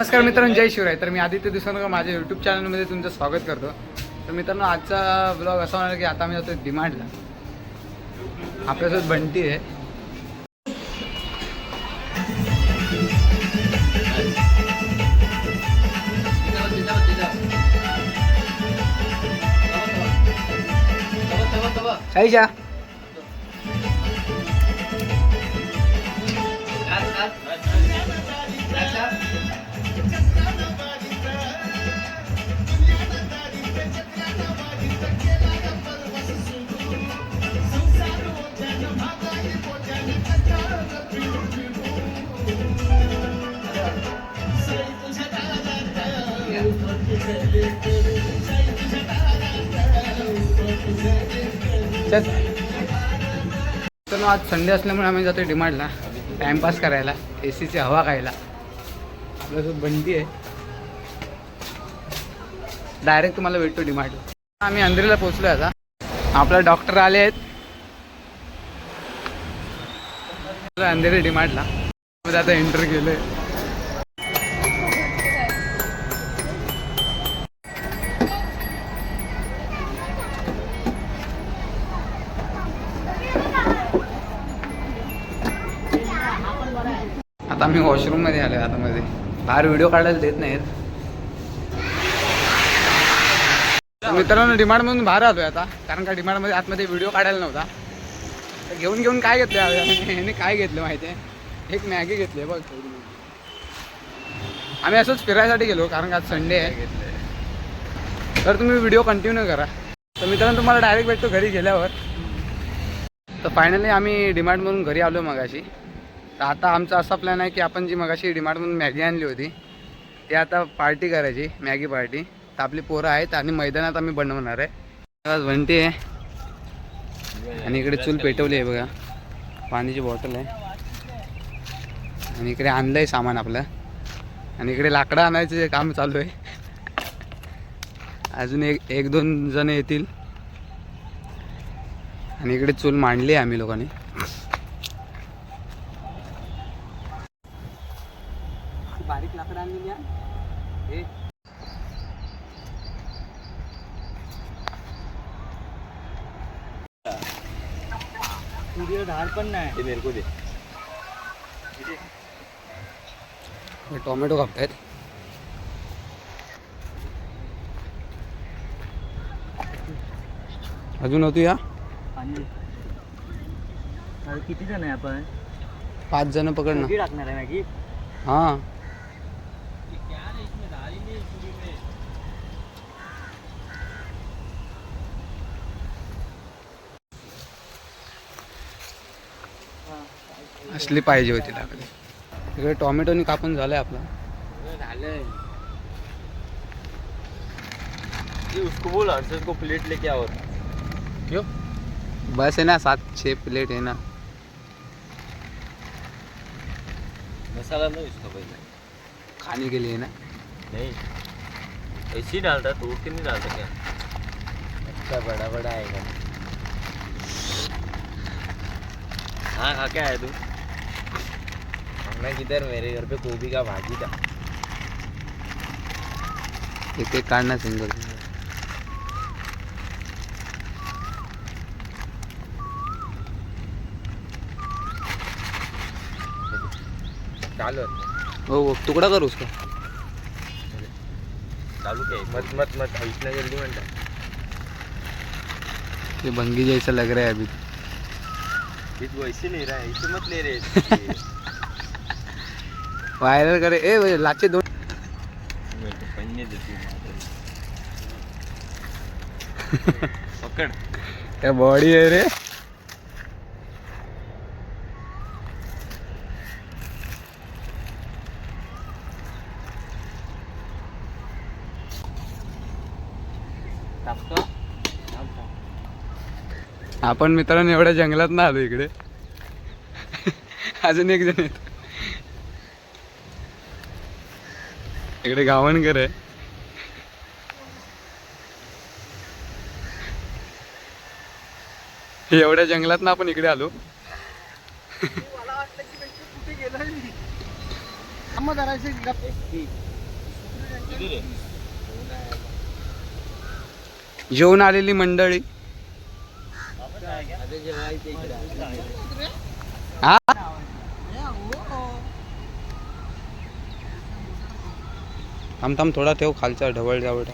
नमस्कार मित्रांनो जय शिवराय. तर मी आदित्य दिवसानगर माझ्या यूट्यूब चॅनलमध्ये तुमचं स्वागत करतो. तर मित्रांनो आजचा ब्लॉग असा होणार की आता मी जातो डिमांडला. आपल्यासोबत बंटी आहे. साईशा चल. आज संडे असल्यामुळे आम्ही जातो डिमांडला टाइमपास करायला. ए सीची हवा खायला. आपल्यासोबत बंदी आहे. डायरेक्ट तुम्हाला भेटतो डिमांड आम्ही अंधेरीला पोचलो आता. आपला डॉक्टर आले आहेत. अंधेरी डिमांडला आता एंटर केलं आता आम्ही वॉशरूममध्ये आलो आतमध्ये बाहेर व्हिडिओ काढायला देत नाहीत. मित्रांनो मित्रांनो डिमांडमधून बाहेर आलोय आता. कारण का डिमांडमध्ये आतमध्ये व्हिडिओ काढायला नव्हता. तर घेऊन घेऊन काय घेतलं? ह्याने काय घेतलं माहिती आहे एक मॅगी घेतली बघ. आम्ही असंच फिरायसाठी गेलो कारण का आज संडे आहे. तर तुम्ही व्हिडिओ कंटिन्यू करा. तर मित्रांनो तुम्हाला डायरेक्ट भेटतो घरी गेल्यावर. तर फायनली आम्ही डिमांडमधून घरी आलो मगाशी. तर आता आमचा असा प्लॅन आहे की आपण जी मगाशी डिमार्टमधून मॅगी आणली होती ती आता पार्टी करायची मॅगी पार्टी तर आपली पोरं आहेत आणि मैदानात आम्ही बनवणार आहे. आज आहे. आणि इकडे चूल पेटवली आहे बघा. पाण्याची बॉटल आहे. आणि इकडे आणलं आहे सामान आपलं. आणि इकडे लाकडं आणायचं काम चालू आहे. अजून एक एक दोन जण येतील. आणि इकडे चूल मांडली आहे आम्ही लोकांनी. धार पण नाही. हे मेरे को दे. हे टोमॅटो कापतायत. अजून होती या किती जण आहे आपण? पाच जण पकड ना किती टाकणार आहे मॅगी हां. असली पाहिजे होती लाकडी इकडे टोमॅटोनी कापून झालंय आपलं. उसको बोल हर्षद को प्लेट लेके आओ. क्यों? बस है ना सात छः प्लेट है ना. मसाला नहीं उसका पहले खाने के लिए ना. नहीं. ऐसे ही डालता तोड़ के नहीं डालता क्या? अच्छा बड़ा बड़ा आएगा. हाँ खा के आया तू? मैं किधर? मेरे घर पे गोभी का भाजी था। एक एक काढना सिंगल। चालू वो वो तुकडा कर उसका। चालू क्या? है? मत मत मत इतना जल्दी म्हणता ये भंगी जैसा लग रहा है अभी। ये तू ऐसे ले रहा है ऐसे मत ले रहे वायरल करे. ए लाचे दोन. पन्ने देती पकड़. क्या बॉडी है रे? टाकतो आपण मित्रांनो एवढ्या जंगलात ना आलो इकडे. अजून एक जण येत. इकडे गावणकर आहे. एवढ्या जंगलात ना आपण इकडे आलो. जेवून आलेली मंडळी. हा थांब थांब थोडा ठेव खालचा ढवळ जावळ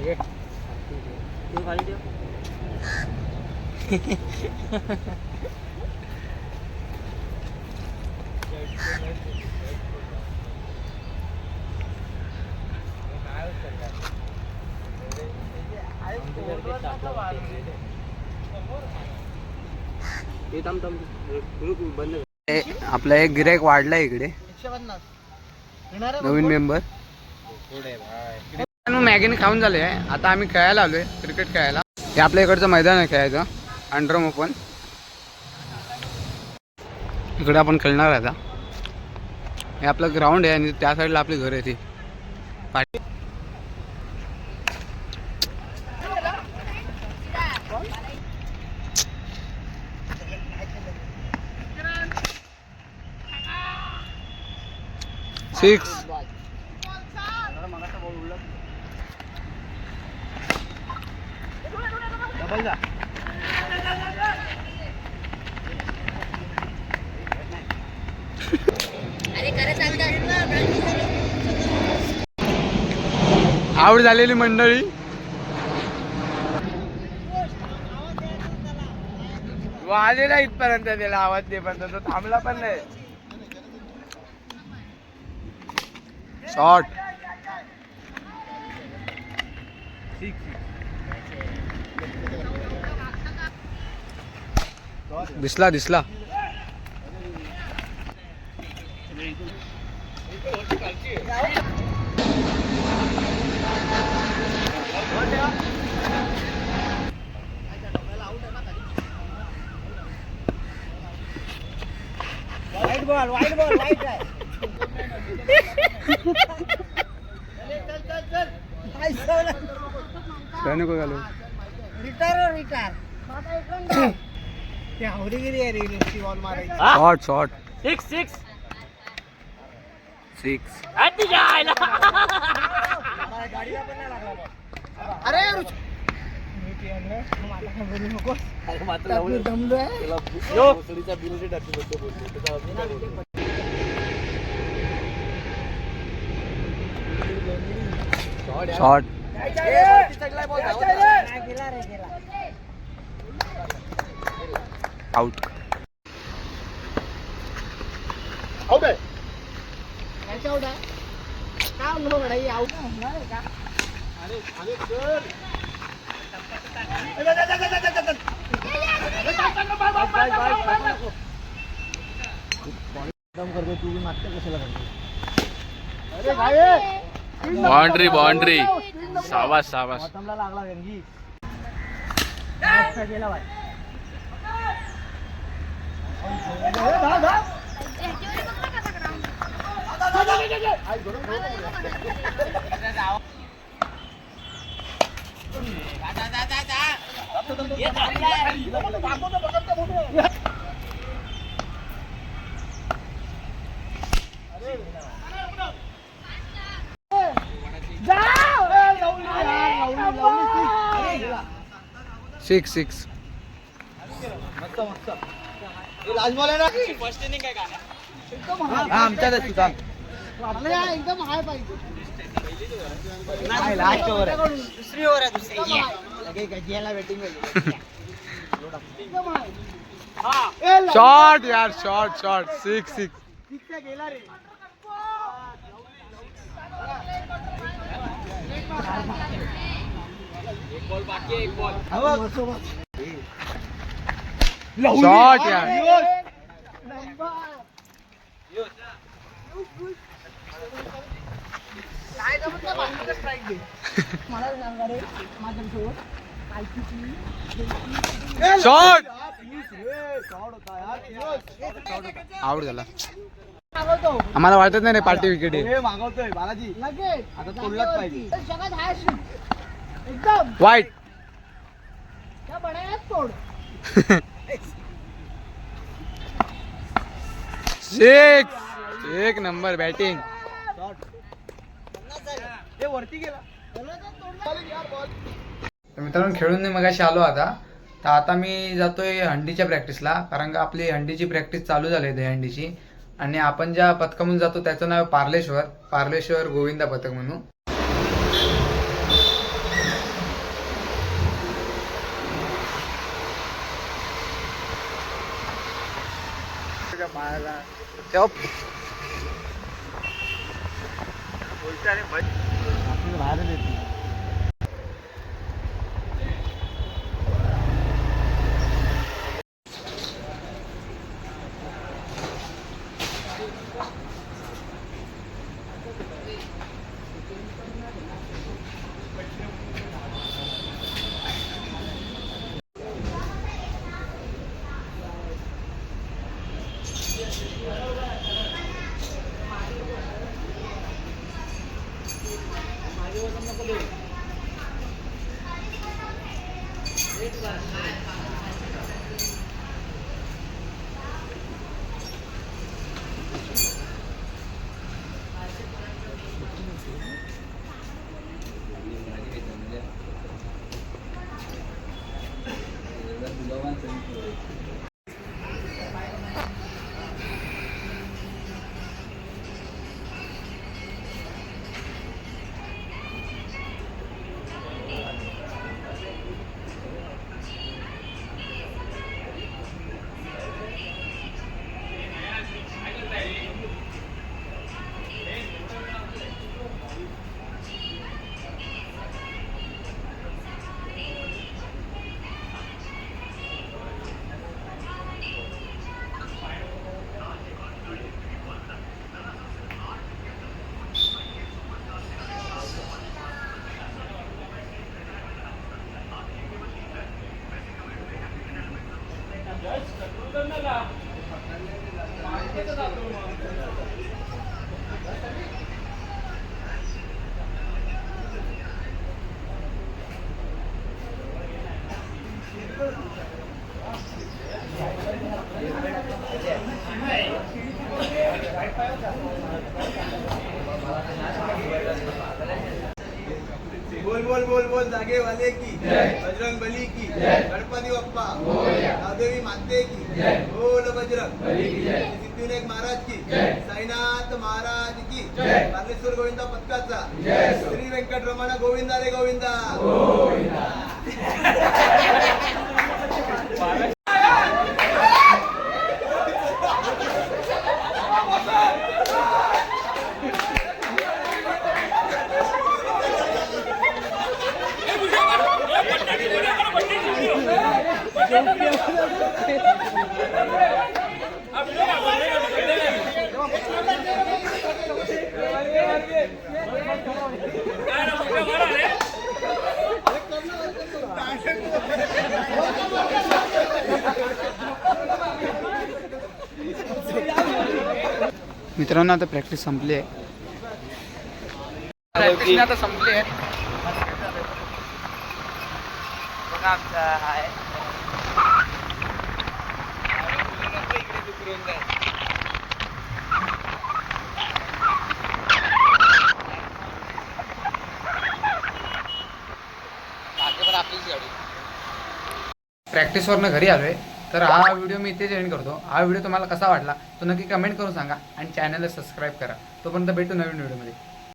ए, आपला एक गिरायक वाढलाय इकडे. नवीन मेंबर मॅगीने खाऊन झाले आता आम्ही खेळायला आलोय क्रिकेट खेळायला. हे आपल्या इकडचं मैदान आहे खेळायचं. Underarm open. इकडे आपण खेळणार आहे आता. हे आपलं ग्राउंड आहे आणि त्या साईडला आपली घर आहे ती. पाठी सिक्स आवड झालेली मंडळी. आलेला इथपर्यंत त्याला आवाज देपर्यंत तो थांबला पण नाही. शॉर्ट दिसला दिसला. त्याने को घालू रिटायर रिटायर। ते आवडीगिरी आहे रे बॉल मारायची short short six six six गाडीला पण नाही लागला ball. अरे रुच- मी ते आणलं, मला काय बोलू शॉर्ट आउट out आहे. काय म्हणू गड्या, ही out होणार आहे का? अरे भाई बाउंड्री बाउंड्री। सावास सावास ये सिक्स सिक्स। आमच्या आपल्या एकदम हाय पाहिजे लास्ट ओव्हर आहे दुसरी ओव्हर आहे दुसरी। लगे बॅटिंग शॉर्ट यार शॉर्ट शॉर्ट सिक्स सिक्स गेला रे। शॉट शॉट होता यार. आउट झाला. आम्हाला वाटत नाही रे पार्टी विकेट आहे. मागवतोय बालाजी. लगेच आता तोडलाच पाहिजे. वाईट. सिक्स. एक नंबर बॅटिंग. वरती गेला. तर मित्रांनो खेळून मी मगाशी आलो आता. तर आता मी जातोय हंडीच्या प्रॅक्टिसला कारण का आपली हंडीची प्रॅक्टिस चालू झाली आहे हंडीची. आणि आपण ज्या पथकामधून जातो त्याचं नाव पार्लेश्वर. पार्लेश्वर गोविंदा पथक म्हणून. तेव्हा बोलते आणि बाहेर येते. बजरंग सिद्धिविनायक महाराज की साईनाथ महाराज की बालेश्वर गोविंदा पथकाचा श्री व्यंकटरमण गोविंदा रे गोविंदा मित्रांनो आता प्रॅक्टिस संपली आहे. प्रॅक्टिस आता संपली आहे. बघा आमचा आहे. प्रॅक्टिसवरनं घरी आलोय तर हा व्हिडिओ मी इथेच एंड करतो. हा व्हिडिओ तुम्हाला कसा वाटला तो नक्की कमेंट करून सांगा आणि चॅनलला सबस्क्राईब करा. तोपर्यंत भेटू नवीन व्हिडिओमध्ये